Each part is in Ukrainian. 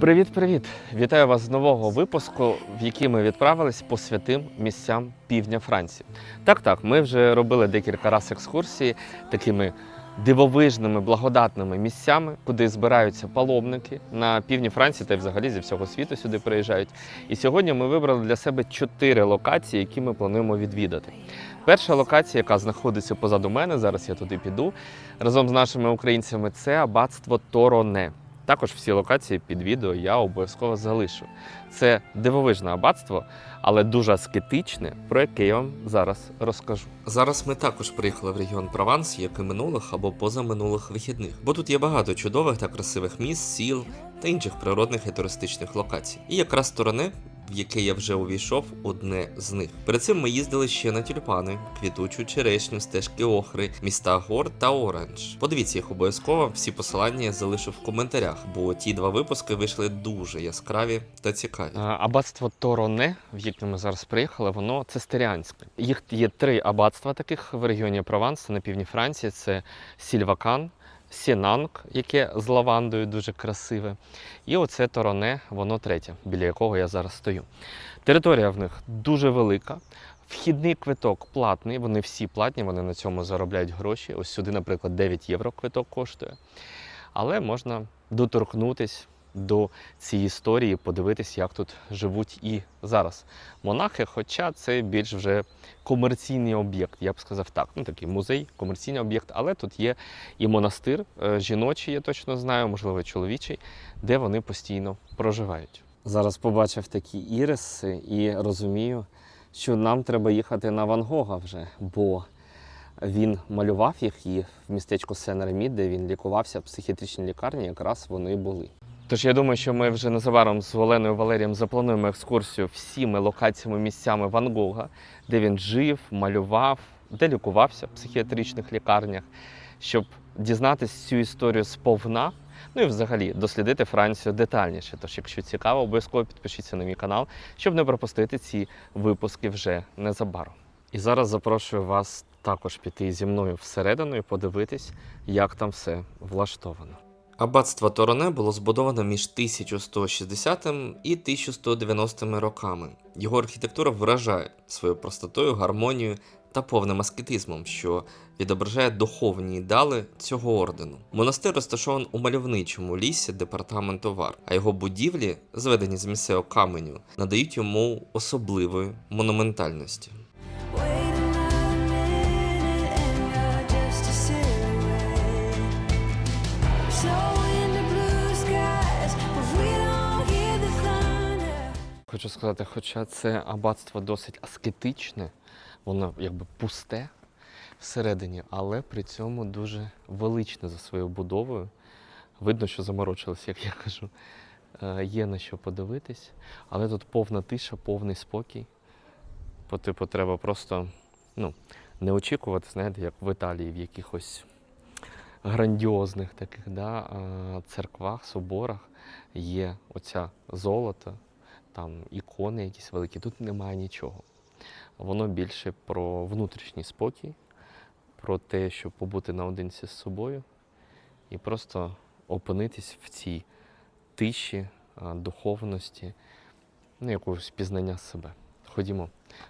Привіт-привіт! Вітаю вас з нового випуску, в який ми відправились по святим місцям півдня Франції. Так, так, ми вже робили декілька разів екскурсії такими дивовижними, благодатними місцями, куди збираються паломники на півдні Франції та й взагалі зі всього світу сюди приїжджають. І сьогодні ми вибрали для себе чотири локації, які ми плануємо відвідати. Перша локація, яка знаходиться позаду мене, зараз я туди піду разом з нашими українцями, це аббатство Тороне. Також всі локації під відео я обов'язково залишу. Це дивовижне аббатство, але дуже аскетичне, про яке я вам зараз розкажу. Зараз ми також приїхали в регіон Прованс, як і минулих або позаминулих вихідних, бо тут є багато чудових та красивих міст, сіл та інших природних і туристичних локацій. І якраз сторони, в яке я вже увійшов, одне з них. Перед цим ми їздили ще на тюльпани, квітучу черешню, стежки охри, міста гор та оранж. Подивіться їх обов'язково. Всі посилання я залишу в коментарях, бо ті два випуски вийшли дуже яскраві та цікаві. Аббатство Тороне, в яке ми зараз приїхали, воно цистеріанське. Їх є три аббатства таких в регіоні Прованс на півдні Франції. Це Сільвакан. Сінанг, яке з лавандою дуже красиве. І оце Тороне, воно третє, біля якого я зараз стою. Територія в них дуже велика. Вхідний квиток платний, вони всі платні, вони на цьому заробляють гроші. Ось сюди, наприклад, 9 євро квиток коштує. Але можна доторкнутись до цієї історії, подивитись, як тут живуть і зараз монахи. Хоча це більш вже комерційний об'єкт, я б сказав так. Ну такий музей, комерційний об'єкт, але тут є і монастир, е, жіночий, я точно знаю, можливо, чоловічий, де вони постійно проживають. Зараз побачив такі іриси і розумію, що нам треба їхати на Ван Гога вже, бо він малював їх і в містечку Сен-Ремі, де він лікувався в психіатричній лікарні, якраз вони були. Тож я думаю, що ми вже незабаром з Оленою Валерієм заплануємо екскурсію всіми локаціями місцями Ван Гога, де він жив, малював, де лікувався в психіатричних лікарнях, щоб дізнатися цю історію сповна. Ну і взагалі дослідити Францію детальніше. Тож, якщо цікаво, обов'язково підпишіться на мій канал, щоб не пропустити ці випуски вже незабаром. І зараз запрошую вас також піти зі мною всередину і подивитись, як там все влаштовано. Аббатство Тороне було збудовано між 1160 і 1190 роками. Його архітектура вражає своєю простотою, гармонією та повним аскетизмом, що відображає духовні ідеали цього ордену. Монастир розташований у мальовничому лісі департаменту Вар, а його будівлі, зведені з місцевого каменю, надають йому особливої монументальності. Хочу сказати, хоча це аббатство досить аскетичне, воно якби пусте всередині, але при цьому дуже величне за своєю будовою. Видно, що заморочилися, як я кажу. Е, Є на що подивитись, але тут повна тиша, повний спокій. По типу, треба просто ну, не очікувати, знаєте, як в Італії в якихось грандіозних таких да, е, церквах, соборах є оця золото, там ікони якісь великі. Тут немає нічого. Воно більше про внутрішній спокій, про те, щоб побути наодинці з собою і просто опинитись в цій тиші, духовності, ну, якогось пізнання себе. Ходімо,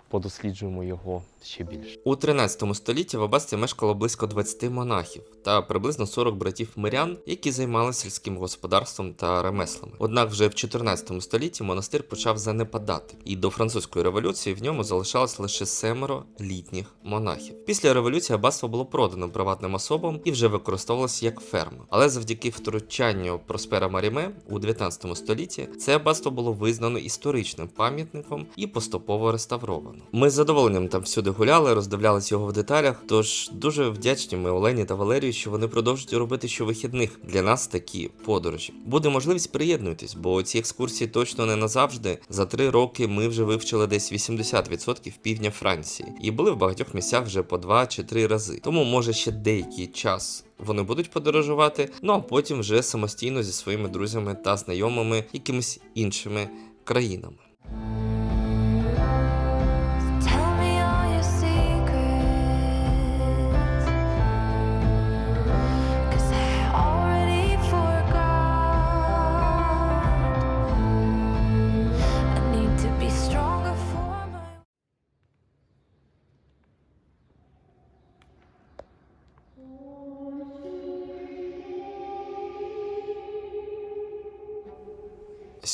подосліджуємо його ще більше. У 13 столітті в Абасті мешкало близько 20 монахів та приблизно 40 братів мирян, які займалися сільським господарством та ремеслами. Однак вже в 14 столітті монастир почав занепадати, і до французької революції в ньому залишалось лише семеро літніх монахів. Після революції аббатство було продано приватним особам і вже використовувалося як ферма. Але завдяки втручанню Проспера Маріме у 19 столітті це аббатство було визнано історичним пам'ятником і поступово реставровано. Ми з задоволенням там всюди гуляли, роздивлялись його в деталях. Тож дуже вдячні ми Олені та Валерію, що вони продовжують робити щовихідних для нас такі подорожі. Буде можливість приєднуйтесь, бо ці екскурсії точно не назавжди. За три роки ми вже вивчили десь 80% півдня Франції і були в багатьох місцях вже по два чи три рази. Тому може ще деякий час. Вони будуть подорожувати, ну а потім вже самостійно зі своїми друзями та знайомими якимись іншими країнами.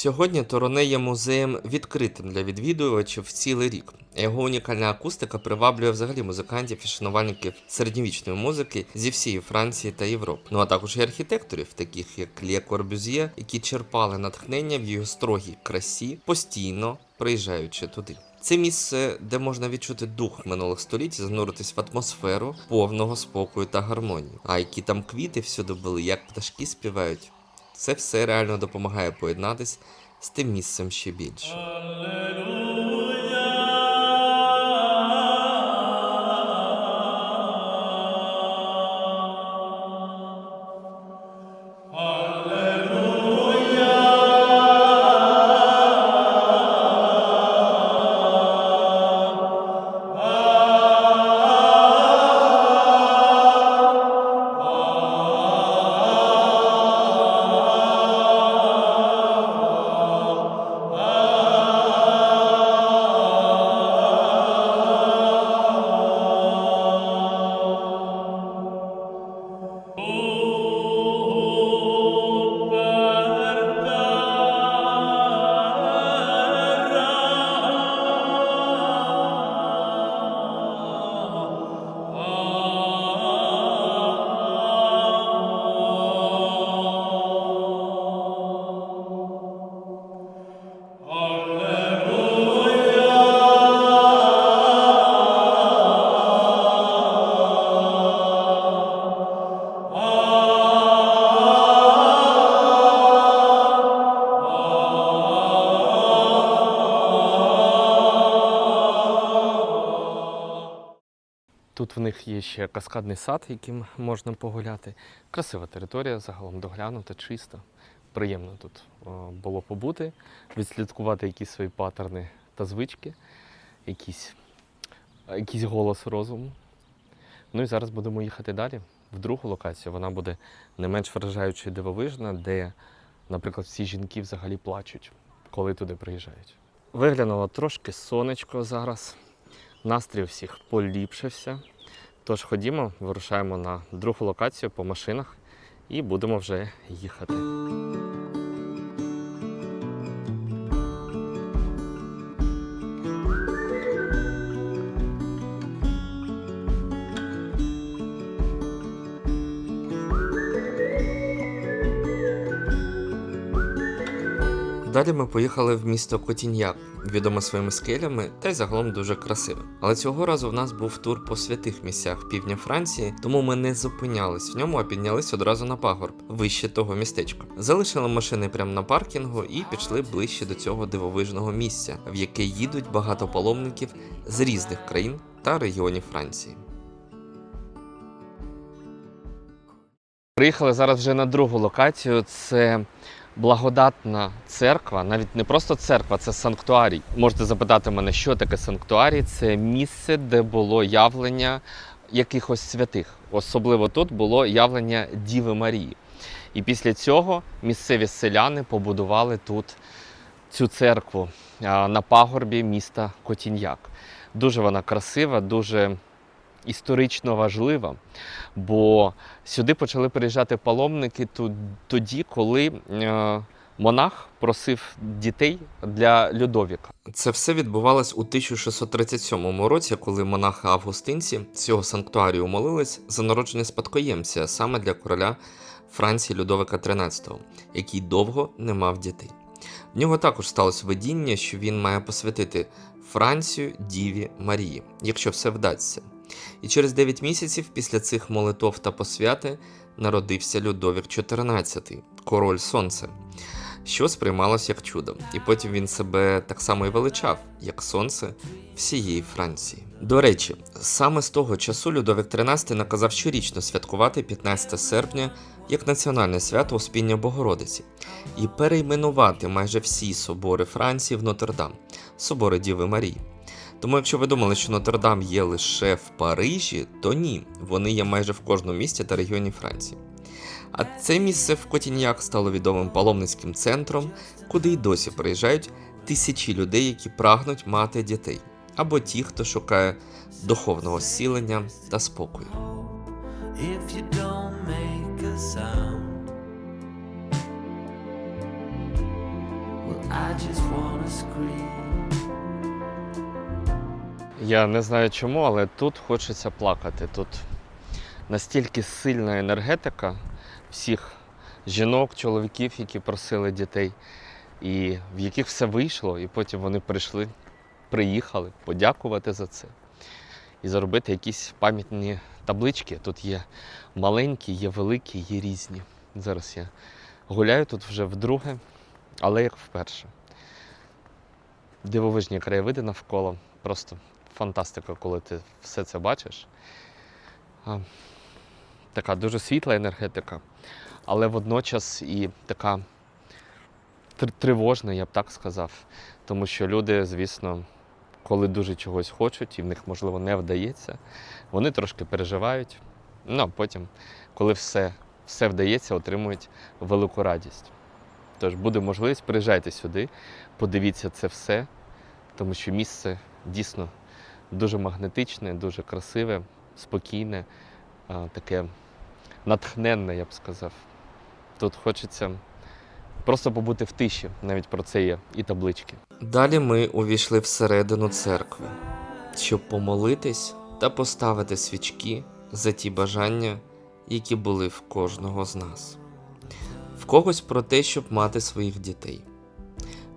Сьогодні Тороне є музеєм відкритим для відвідувачів цілий рік. Його унікальна акустика приваблює взагалі музикантів і шанувальників середньовічної музики зі всієї Франції та Європи. Ну а також і архітекторів, таких як Лє Корбюзє, які черпали натхнення в його строгій красі, постійно приїжджаючи туди. Це місце, де можна відчути дух минулих століть, зануритись в атмосферу повного спокою та гармонії. А які там квіти всюди були, як пташки співають. Це все реально допомагає поєднатись з тим місцем ще більше. Тут в них є ще каскадний сад, яким можна погуляти. Красива територія, загалом доглянута, чиста. Приємно тут було побути, відслідкувати якісь свої паттерни та звички, якийсь, якийсь голос розуму. Ну і зараз будемо їхати далі в другу локацію. Вона буде не менш вражаюча і дивовижна, де, наприклад, всі жінки взагалі плачуть, коли туди приїжджають. Виглянуло трошки сонечко зараз. Настрій у всіх поліпшився. Тож ходімо, вирушаємо на другу локацію по машинах і будемо вже їхати. Далі ми поїхали в місто Котіньяк, відоме своїми скелями та й загалом дуже красиве. Але цього разу в нас був тур по святих місцях півдня Франції, тому ми не зупинялись в ньому, а піднялись одразу на пагорб, вище того містечка. Залишили машини прямо на паркінгу і пішли ближче до цього дивовижного місця, в яке їдуть багато паломників з різних країн та регіонів Франції. Приїхали зараз вже на другу локацію. Це благодатна церква, навіть не просто церква, це санктуарій. Можете запитати мене, що таке санктуарій? Це місце, де було явлення якихось святих. Особливо тут було явлення Діви Марії. І після цього місцеві селяни побудували тут цю церкву на пагорбі міста Котіньяк. Дуже вона красива, дуже історично важлива, бо сюди почали приїжджати паломники тоді, коли е, монах просив дітей для Людовіка. Це все відбувалось у 1637 році, коли монахи августинці цього санктуарію молились за народження спадкоємця саме для короля Франції Людовика XIII, який довго не мав дітей. В нього також сталося видіння, що він має посвятити Францію Діві Марії, якщо все вдасться. І через 9 місяців після цих молитов та посвяти народився Людовік XIV, король сонця, що сприймалось як чудо. І потім він себе так само і величав, як сонце всієї Франції. До речі, саме з того часу Людовік XIII наказав щорічно святкувати 15 серпня як національне свято Успіння Богородиці і перейменувати майже всі собори Франції в Нотр-Дам, собори Діви Марії. Тому, якщо ви думали, що Нотр-Дам є лише в Парижі, то ні, вони є майже в кожному місті та регіоні Франції. А це місце в Котіньяк стало відомим паломницьким центром, куди й досі приїжджають тисячі людей, які прагнуть мати дітей, або ті, хто шукає духовного зцілення та спокою. I just wanna scream. Я не знаю чому, але тут хочеться плакати. Тут настільки сильна енергетика всіх жінок, чоловіків, які просили дітей, і в яких все вийшло, і потім вони прийшли, приїхали подякувати за це і зробити якісь пам'ятні таблички. Тут є маленькі, є великі, є різні. Зараз я гуляю тут вже вдруге, але як вперше. Дивовижні краєвиди навколо. Просто фантастика, коли ти все це бачиш. Така дуже світла енергетика, але водночас і така тривожна, я б так сказав. Тому що люди, звісно, коли дуже чогось хочуть і в них, можливо, не вдається, вони трошки переживають. Ну, а потім, коли все, все вдається, отримують велику радість. Тож буде можливість, приїжджайте сюди, подивіться це все, тому що місце дійсно дуже магнетичне, дуже красиве, спокійне, таке натхненне, я б сказав. Тут хочеться просто побути в тиші, навіть про це є і таблички. Далі ми увійшли всередину церкви, щоб помолитись та поставити свічки за ті бажання, які були в кожного з нас. В когось про те, щоб мати своїх дітей,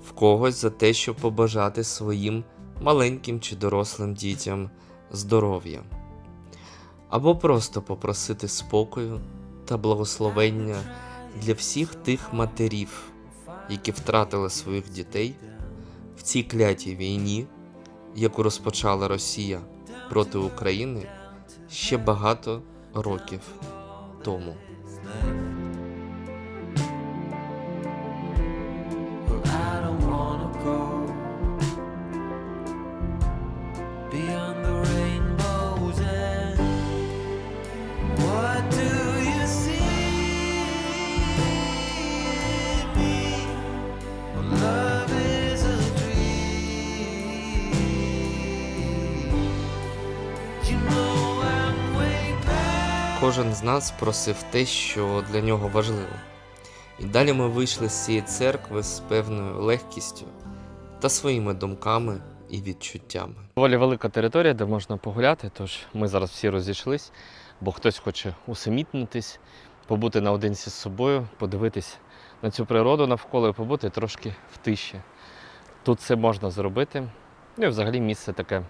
в когось за те, щоб побажати своїм маленьким чи дорослим дітям здоров'я, або просто попросити спокою та благословення для всіх тих матерів, які втратили своїх дітей в цій клятій війні, яку розпочала Росія проти України ще багато років тому. Нас просив те, що для нього важливо. І далі ми вийшли з цієї церкви з певною легкістю та своїми думками і відчуттями. Доволі велика територія, де можна погуляти, тож ми зараз всі розійшлись, бо хтось хоче усамітнитись, побути наодинці з собою, подивитись на цю природу навколо і побути трошки в тиші. Тут це можна зробити. Ну і взагалі місце таке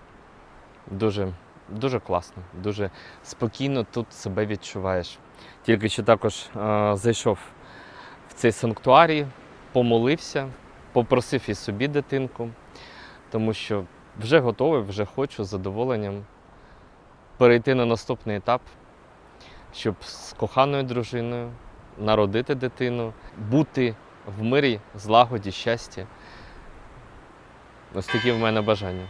дуже, дуже класне, дуже спокійно тут себе відчуваєш. Тільки що також е, зайшов в цей санктуарій, помолився, попросив і собі дитинку, тому що вже готовий, вже хочу з задоволенням перейти на наступний етап, щоб з коханою дружиною народити дитину, бути в мирі, злагоді, щасті. Ось такі в мене бажання.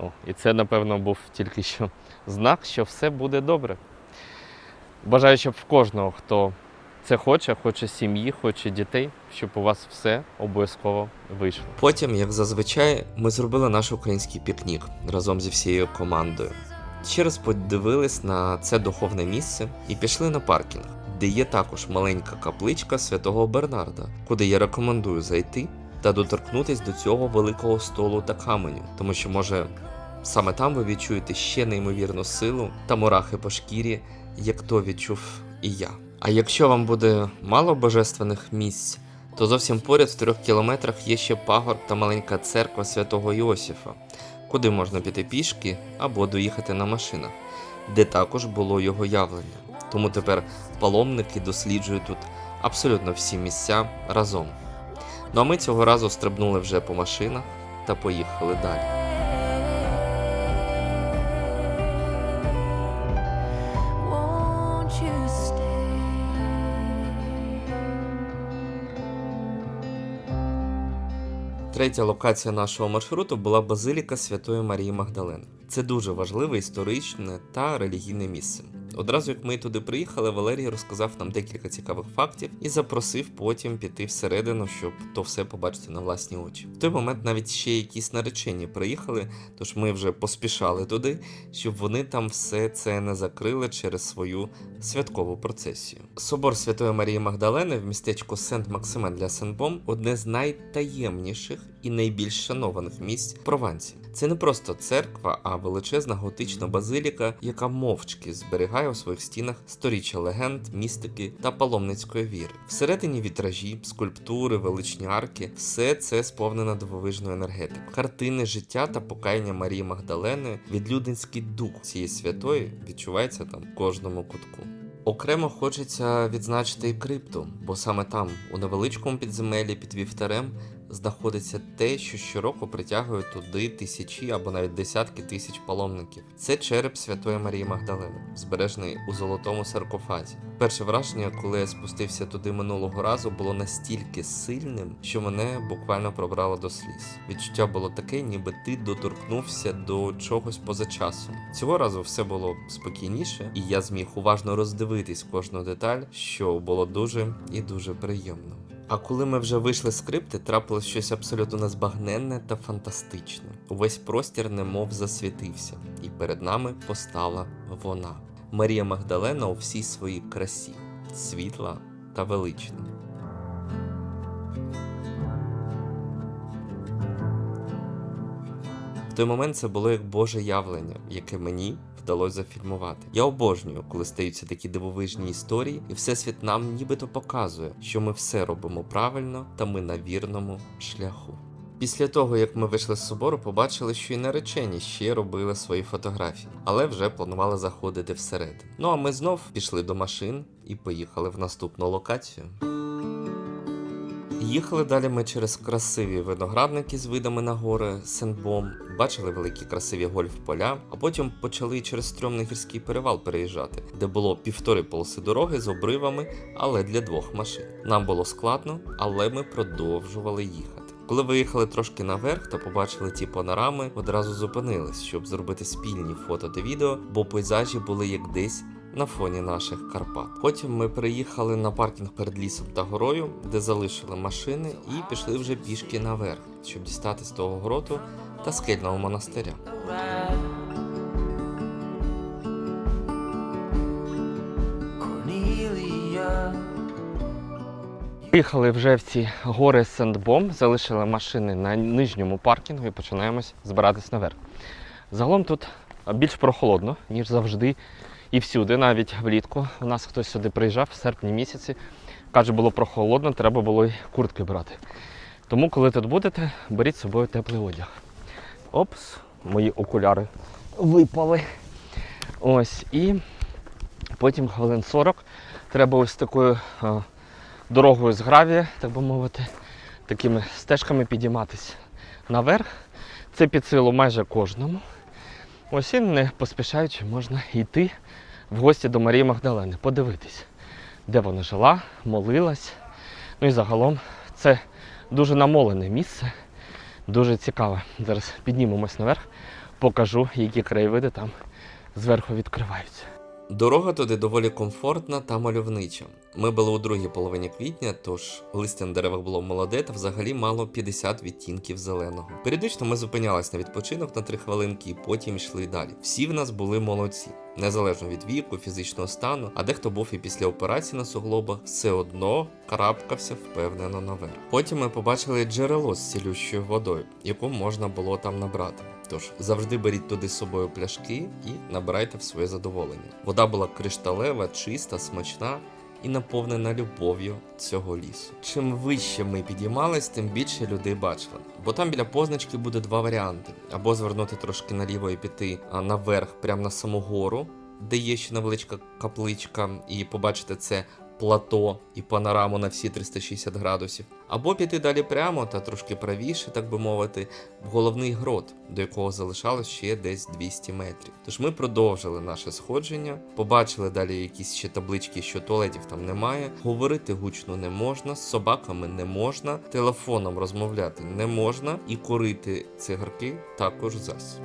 О, і це, напевно, був тільки що знак, що все буде добре. Бажаю, щоб в кожного, хто це хоче, хоче сім'ї, хоче дітей, щоб у вас все обов'язково вийшло. Потім, як зазвичай, ми зробили наш український пікнік разом зі всією командою. Ще раз подивились на це духовне місце і пішли на паркінг, де є також маленька капличка святого Бернарда, куди я рекомендую зайти та доторкнутись до цього великого столу та каменю, тому що може саме там ви відчуєте ще неймовірну силу та мурахи по шкірі, як то відчув і я. А якщо вам буде мало божественних місць, то зовсім поряд в трьох кілометрах є ще пагорб та маленька церква святого Іосифа, куди можна піти пішки або доїхати на машинах, де також було його явлення. Тому тепер паломники досліджують тут абсолютно всі місця разом. Ну а ми цього разу стрибнули вже по машинах та поїхали далі. Третя локація нашого маршруту була Базиліка Святої Марії Магдалени. Це дуже важливе історичне та релігійне місце. Одразу як ми туди приїхали, Валерій розказав нам декілька цікавих фактів і запросив потім піти всередину, щоб то все побачити на власні очі. В той момент навіть ще якісь наречені приїхали, тож ми вже поспішали туди, щоб вони там все це не закрили через свою святкову процесію. Собор Святої Марії Магдалени в містечку Сент-Максимен для Сен-Бом одне з найтаємніших і найбільш шанованих місць Провансі. Це не просто церква, а величезна готична базиліка, яка мовчки зберігає у своїх стінах сторіччя легенд, містики та паломницької віри. Всередині вітражі, скульптури, величні арки все це сповнено дивовижною енергетикою. Картини життя та покаяння Марії Магдалени, відлюдницький дух цієї святої відчувається там в кожному кутку. Окремо хочеться відзначити і крипту, бо саме там, у невеличкому підземеллі під вівтарем, знаходиться те, що щороку притягує туди тисячі або навіть десятки тисяч паломників. Це череп Святої Марії Магдалени, збережений у золотому саркофазі. Перше враження, коли я спустився туди минулого разу, було настільки сильним, що мене буквально пробрало до сліз. Відчуття було таке, ніби ти доторкнувся до чогось поза часом. Цього разу все було спокійніше, і я зміг уважно роздивитись кожну деталь, що було дуже і дуже приємно. А коли ми вже вийшли з крипти, трапилось щось абсолютно незбагненне та фантастичне. Увесь простір немов засвітився, і перед нами постала вона. Марія Магдалена у всій своїй красі, світла та велична. В той момент це було як Боже явлення, яке мені вдалося зафільмувати. Я обожнюю, коли стаються такі дивовижні історії, і всесвіт нам нібито показує, що ми все робимо правильно та ми на вірному шляху. Після того, як ми вийшли з собору, побачили, що і наречені ще робили свої фотографії, але вже планували заходити всередину. Ну а ми знов пішли до машин і поїхали в наступну локацію. Їхали далі ми через красиві виноградники з видами на гори Сен-Бом, бачили великі красиві гольф-поля, а потім почали через стрьомний гірський перевал переїжджати, де було півтори полоси дороги з обривами, але для двох машин. Нам було складно, але ми продовжували їхати. Коли виїхали трошки наверх та побачили ті панорами, одразу зупинились, щоб зробити спільні фото та відео, бо пейзажі були як десь на фоні наших Карпат. Потім ми приїхали на паркінг перед лісом та горою, де залишили машини і пішли вже пішки наверх, щоб дістати з того гроту та скельного монастиря. Приїхали вже в ці гори Сендбом, залишили машини на нижньому паркінгу і починаємось збиратись наверх. Загалом тут більш прохолодно, ніж завжди і всюди, навіть влітку. У нас хтось сюди приїжджав в серпні місяці. Каже, було прохолодно, треба було й куртки брати. Тому, коли тут будете, беріть з собою теплий одяг. Опс, мої окуляри випали. Ось, і потім хвилин 40 треба ось такою е, дорогою з гравія, так би мовити, такими стежками підійматися наверх. Це під силу майже кожному. Ось і не поспішаючи можна йти в гості до Марії Магдалени, подивитись, де вона жила, молилась. Ну і загалом це дуже намолене місце, дуже цікаве. Зараз піднімемось наверх, покажу, які краєвиди там зверху відкриваються. Дорога туди доволі комфортна та мальовнича. Ми були у другій половині квітня, тож листя на деревах було молоде та взагалі мало 50 відтінків зеленого. Періодично ми зупинялись на відпочинок на три хвилинки і потім йшли далі. Всі в нас були молодці. Незалежно від віку, фізичного стану, а дехто був і після операції на суглобах, все одно карабкався впевнено наверх. Потім ми побачили джерело з цілющою водою, яку можна було там набрати. Тож завжди беріть туди з собою пляшки і набирайте в своє задоволення. Вода була кришталева, чиста, смачна і наповнена любов'ю цього лісу. Чим вище ми підіймались, тим більше людей бачили. Бо там біля позначки буде два варіанти: або звернути трошки наліво і піти наверх, прямо на саму гору, де є ще невеличка капличка, і побачити це плато і панораму на всі 360 градусів, або піти далі прямо та трошки правіше, так би мовити, в головний грот, до якого залишалось ще десь 200 метрів. Тож ми продовжили наше сходження, побачили далі якісь ще таблички, що туалетів там немає. Говорити гучно не можна, з собаками не можна, телефоном розмовляти не можна, і курити цигарки також зась.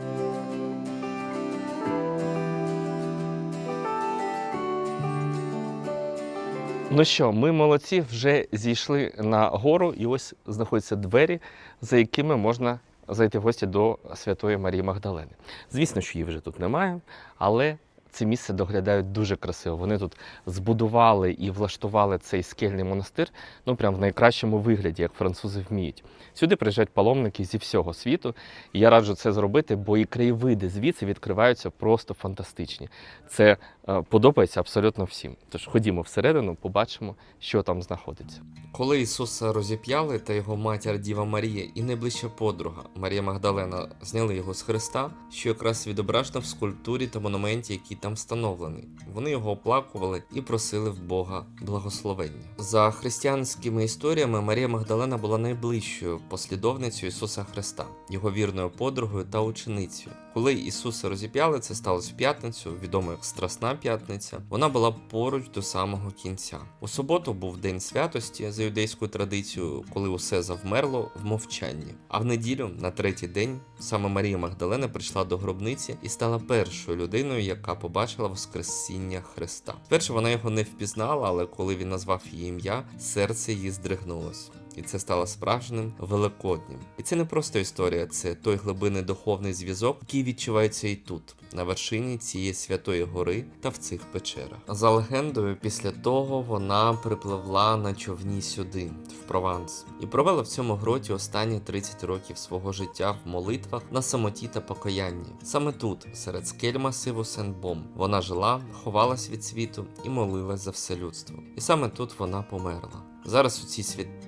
Ну що, ми молодці, вже зійшли на гору, і ось знаходяться двері, за якими можна зайти в гості до Святої Марії Магдалени. Звісно, що її вже тут немає, але це місце доглядають дуже красиво. Вони тут збудували і влаштували цей скельний монастир, ну прям в найкращому вигляді, як французи вміють. Сюди приїжджають паломники зі всього світу. І я раджу це зробити, бо і краєвиди звідси відкриваються просто фантастичні. Це подобається абсолютно всім. Тож ходімо всередину, побачимо, що там знаходиться. Коли Ісуса розіп'яли та його матір Діва Марія і найближча подруга Марія Магдалена зняли його з Христа, що якраз відображено в скульптурі та монументі, який там встановлений. Вони його оплакували і просили в Бога благословення. За християнськими історіями Марія Магдалена була найближчою послідовницею Ісуса Христа, його вірною подругою та ученицею. Коли Ісуса розіп'яли, це сталося в п'ятницю, відомо як Страсна п'ятниця. Вона була поруч до самого кінця. У суботу був день святості за юдейською традицією, коли усе завмерло в мовчанні. А в неділю, на третій день, саме Марія Магдалена прийшла до гробниці і стала першою людиною, яка побачила Воскресіння Христа. Спершу вона його не впізнала, але коли він назвав її ім'я, серце її здригнулось. І це стало справжнім великоднім. І це не просто історія, це той глибинний духовний зв'язок, який відчувається і тут, на вершині цієї святої гори та в цих печерах. За легендою, після того вона припливла на човні сюди, в Прованс, і провела в цьому гроті останні 30 років свого життя в молитвах на самоті та покаянні. Саме тут, серед скель масиву Сен-Бом, вона жила, ховалась від світу і молилась за все людство. І саме тут вона померла. Зараз у цій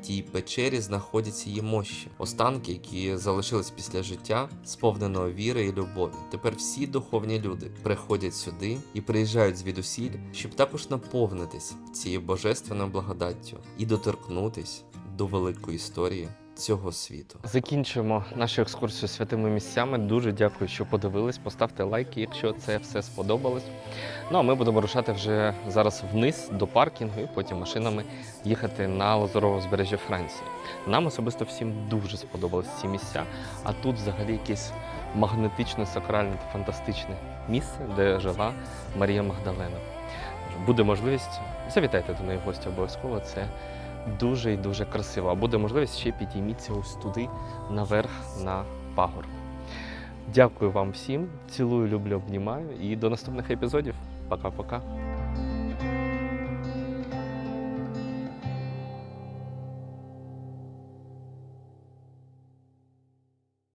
святій печері знаходяться її мощі, останки, які залишились після життя, сповненого віри і любові. Тепер всі духовні люди приходять сюди і приїжджають звідусіль, щоб також наповнитись цією божественною благодаттю і доторкнутись до великої історії цього світу. Закінчуємо нашу екскурсію святими місцями. Дуже дякую, що подивились. Поставте лайки, якщо це все сподобалось. Ну а ми будемо рушати вже зараз вниз до паркінгу і потім машинами їхати на Лазурове узбережжя Франції. Нам особисто всім дуже сподобались ці місця. А тут взагалі якесь магнетичне, сакральне та фантастичне місце, де жила Марія Магдалена. Буде можливість, завітайте до неї в гості обов'язково. Це дуже і дуже красиво. А буде можливість ще підійміться ось туди наверх на пагорб. Дякую вам всім. Цілую, люблю, обнімаю і до наступних епізодів. Пока-пока.